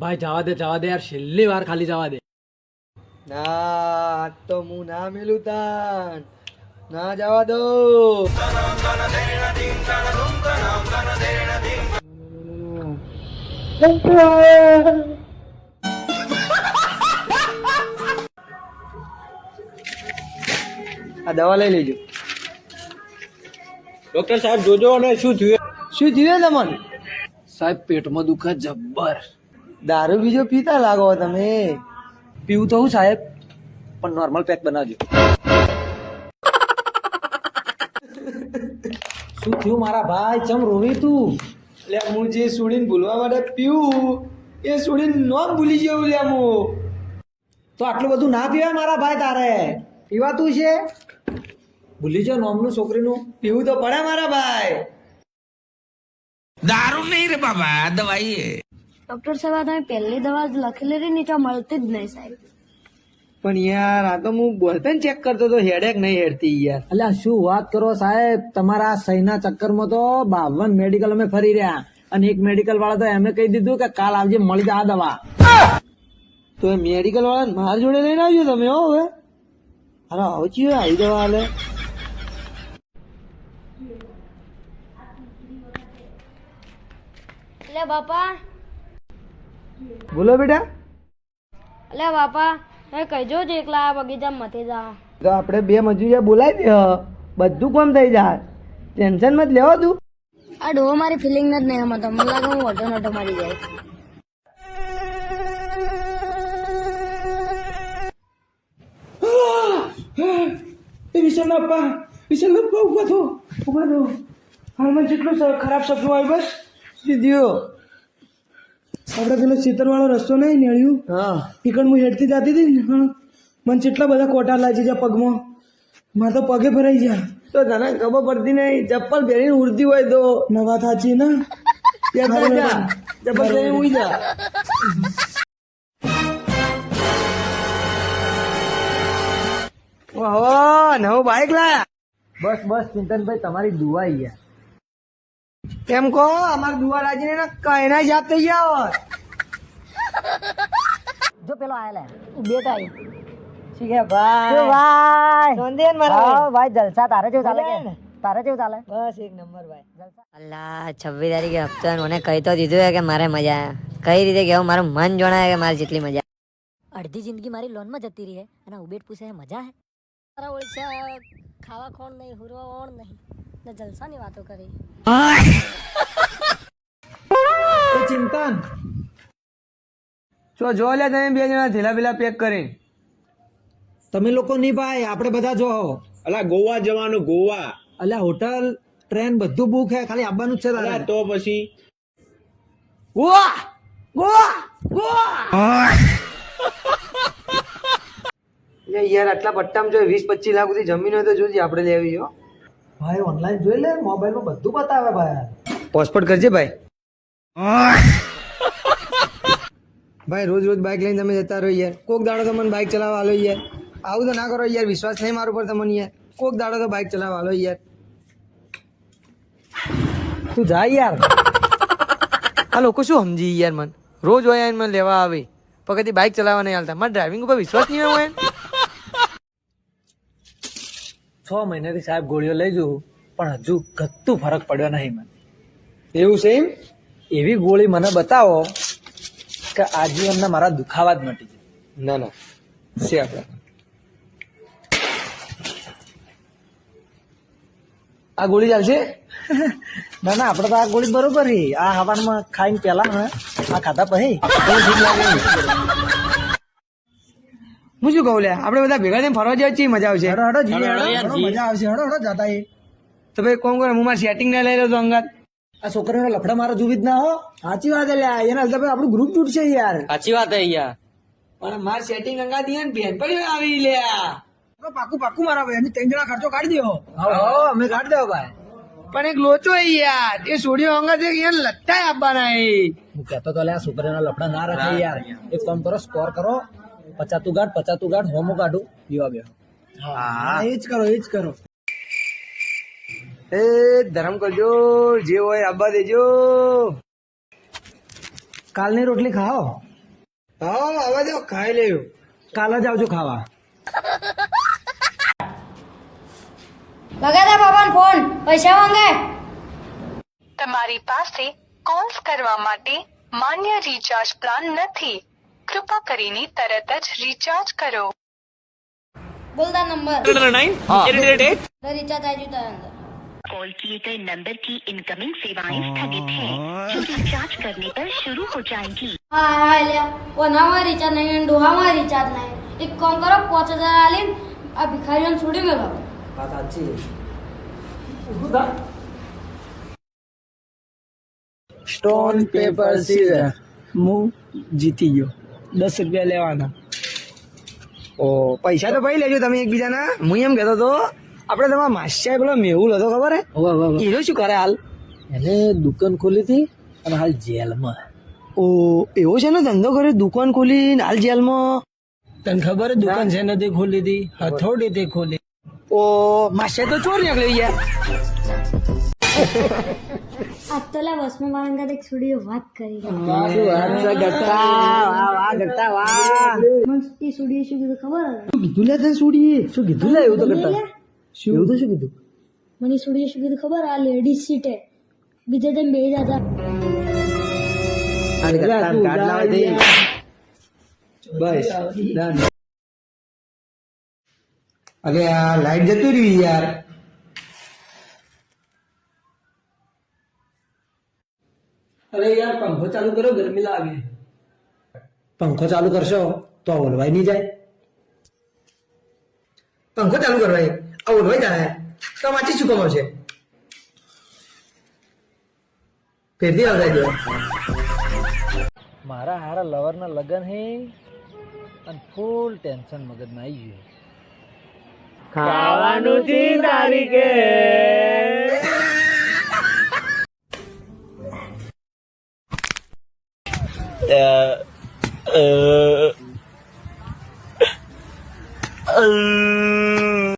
ભાઈ જવા દે જવા દે યાર છેલ્લી વાર ખાલી જવા દે. ના આજ તો હું ના મેલું તાન. ના જવા દો આ દવા લઈ લેજો. ડોક્ટર સાહેબ જોજો અને શું થયું? શું થયું તમને? સાહેબ પેટમાં દુખે જબ્બર. દારૂ બીજો પીતા લાગો તમે. પીવું તો હું સાહેબ પણ નોર્મલ પેક બનાવજો. શું થયું મારા ભાઈ? ચમ રોવી તું? એટલે હું જે સુડીને ભૂલવા માટે પીવું એ સુડીને નોમ ભૂલી ગયો લે હું. તો આટલું બધું ના પીવાય મારા ભાઈ તારે? પીવાતું છે? ભૂલી જાઓ નોમનું છોકરીનું. પીવું તો પડે મારા ભાઈ. ડોક્ટર સાહેબ આ તમે પહેલી દવા જ લખેલી રહી ને તો મળતી જ નહીં સાહેબ. પણ યાર આ તો હું બોલપેન ચેક કરતો તો હેડેક નહીં હેડતી યાર. એટલે શું વાત કરો સાહેબ? તમારા સહીના ચક્કરમાં તો બાવન મેડિકલ અમે ફરી રહ્યા. અને એક મેડિકલ વાળા તો એમે કહી દીધું કે કાલ આવજે મળી જા આ દવા. તો એ મેડિકલ વાળા મારા જોડે લઈને આવજો તમે હો હવે. અરે આવજી આવી દવા હાલે એટલે બાપા બોલો બેટા. અલે બાપા એ કહેજો જ એકલા આ બગીચામાં મથી જાઓ. તો આપણે બે મજૂરિયા બોલાવી દે બધું કોમ થઈ જાય. ટેન્શન મત લેવો તું. આ ડો મારી ફિલિંગ જ નહીં સમજતો મને લાગે હું ઓટો નોટો મારી જાય. એ વિશાલના પપ્પા વિશાલના ઊભા થો ઊભા થો. હાલમાં જેટલું ખરાબ સપનું આવ્યું બસ સીધીઓ આપણે પેલો ખેતરવાળો રસ્તો નહીં નેળ્યું. હા. ઈકણ હું હેડતી જતી હતી ને હા મને કેટલા બધા કોટા લાગી જાય પગમાં. મારે તો પગે ભરાઈ જાય તો તને ખબર પડતી નહીં ચપ્પલ પહેરીને ઉડતી હોય તો. નવા થાચી ને. ત્યાં ચપ્પલ પહેરીને ઉઈ જા. ઓહો નવું બાઈક લાયા? બસ બસ ચિંતનભાઈ તમારી દુઆ ગયા. એમ કહો અમાર દુઆ રાજીને ને કઈના જાત થઈ ગયા જો પેલો આયેલા. બેટા ઠીક હે ભાઈ. ભાઈ. નોંધેન હા મારા ભાઈ? જલસા તારે જેવું ચાલે કે? તારે કેવું ચાલે? બસ એક નંબર ભાઈ. અલ્લા છવ્વીસ તારીખે હપ્તો મને કહી તો દીધું કે મારે મજા આવે. કઈ રીતે કેવું? મારું મન જણાય કે મારે જેટલી મજા અડધી જિંદગી મારી લોનમાં જતી રહી હે અને ઉબેટ પૂછે હે, મજા હે? તારા ઓળશા ખાવા કોણ નહીં હુરવા કોણ નહીં. ને જલસાની વાતો કરી. ચિંતન જો જો લે તમે બે જણા થેલા પેલા પેક કરીને. તમે લોકો નહીં ભાઈ આપણે બધા જો. અલા ગોવા જવાનું ગોવા. અલા હોટલ ટ્રેન બધું બુક હે ખાલી આવવાનું જ છે અલા તારે તો પછી. ગોવા! ગોવા! ગોવા! લે યાર આટલા પટ્ટામાં જો વીસ પચીસ લાખ સુધી જમીન હોય તો જોજે આપણે લેવી હો. ભાઈ ઓનલાઈન જોઈ લે મોબાઈલમાં બધું બતાવે ભાઈ. પોસ્પોર્ટ કરજે ભાઈ. ભાઈ રોજ રોજ બાઇક લઈને તમે જતા રહો યાર. કોક દાડો તો મને બાઇક ચલાવવા આલો યાર. આવું તો ના કરો યાર વિશ્વાસ નહીં મારું પર તમને યાર. કોક દાડો તો બાઇક ચલાવવા આલો યાર. તું જા યાર. આ લોકો શું સમજી યાર મન? રોજ હોય એને મને લેવા આવે. પણ કદી બાઇક ચલાવવા નહીં હાલતા. મારા ડ્રાઇવિંગ ઉપર વિશ્વાસ નહીં હોય છ મહિનાથી સાહેબ ગોળીઓ લઈ જઉં પણ હજુ ગતું ફરક પડ્યો નહીં મને. એવું છે એમ? એવી ગોળી મને બતાવો કે આજીવનના મારા દુખાવા જ મટી જાય ના ના. છે આપણે. આ ગોળી ચાલશે? ના ના આપણે તો આ ગોળી બરોબર છે. આ હવાનમાં ખાઈને પેલા ને આ ખાધા પછી. ઠીક લાગે હું શું કહું લે? આપણે બધા ભેગા થઈને ફરવા જઈએ છીએ મજા આવશે. હડો હડો મજા આવશે હડો હડો જતા એ તો ભાઈ કોણ કરે હું મારે સેટિંગ ના લઈ લો તો અંગાત. આ છોકરીનો લફડા મારો જુબી જ ના હો. સાચી વાત લ્યા એના લીધે ભાઈ આપણું ગ્રુપ તૂટશે યાર. સાચી વાત હે યાર. પણ મારે સેટિંગ અંગાત ને બેન પડી આવી લ્યા પાકું પાકું મારા ભાઈ અમે ત્રણ જણા ખર્ચો કાઢી દેવો હા અમે કાઢી દેવો ભાઈ. પણ એક લોચો એ યાર. એ સોડિયો અંગા દે યાર લટ્ટા આપવાના એ હું કહેતો તો લે આ છોકરીના લફડા ના રાખે યાર. એક કામ કરો સ્કોર કરો. પચાતું ગાઢ પચાતું ગાઢ હોમો કાઢું. પીવા બે હા એ જ કરો એ જ કરો. એ ધરમ કરજો જે હોય આબા દેજો. કાલની રોટલી ખાઓ? હા આવા તો ખાઈ લેવું કાલ જ આવજો ખાવા. લગાતા બાપાને ફોન પૈસા માંગે. તમારી પાસે કોલ્સ કરવા માટે માન્ય રિચાર્જ પ્લાન નથી. કૃપા કરીને તરત જ રિચાર્જ કરો. બોલતા નંબર. તો રિચાર્જ આવી જતા અંદર. कॉल किए गए नंबर की इनकमिंग सेवाएं स्थगित है जो रिचार्ज करने पर शुरू हो जाएंगी હા હા લ્યા ઓનામાં રિચાર્જ નહીં અને ડોહામાં રિચાર્જ નહીં એક કામ કરો પાંચ હજાર આલીને આ ભિખારીઓને છોડી મેળો વાત સાચી સ્ટોન પેપર સીઝર હું જીતી ગયો દસ રૂપિયા લેવાના ઓ પૈસા તો ભાઈ લેજો તમે એકબીજાના હું એમ કહેતો હતો આપણે તમારા માસ્યા પેલો મેહુલ હતો ખબર હે. હીરો શું કરે હાલ? એને દુકાન ખોલી હતી અને હાલ જેલમાં. ઓ એવો છે ને ધંધો કર્યો દુકાન ખોલી ને હાલ જેલમાં? તને ખબર દુકાન છે નથી ખોલી હતી હથોડીથી ખોલી. ઓ માસ્યા તો ચોર નીકળી ગયા. આજ તો લા બસમાં મારા એક છોડીઓ વાત કરી. મસ્તી છોડીએ શું કીધું ખબર કીધું લે તને શું કીધું લે એવું તો કરતા? એવું તો શું કીધું? મને છોડીએ શું કીધું ખબર? આ લેડીઝ સીટે બીજા ટાઈમ બે જતા બસ અરે આ લાઈટ જતું રહ્યું યાર. અરે યાર પંખો ચાલુ કરો ગરમી લાગે. પંખો ચાલુ કરશો તો ઓલવાય ઓલવાઈ નહીં જાય. પંખો ચાલુ કરવાય. જાય તો માચી શું કમાવશે ફેરથી આવતા દે. મારા હારા લવરના લગન હે અને ફૂલ ટેન્શન મગજમાં આવી ગયું. ખાવાનું જી તારીખે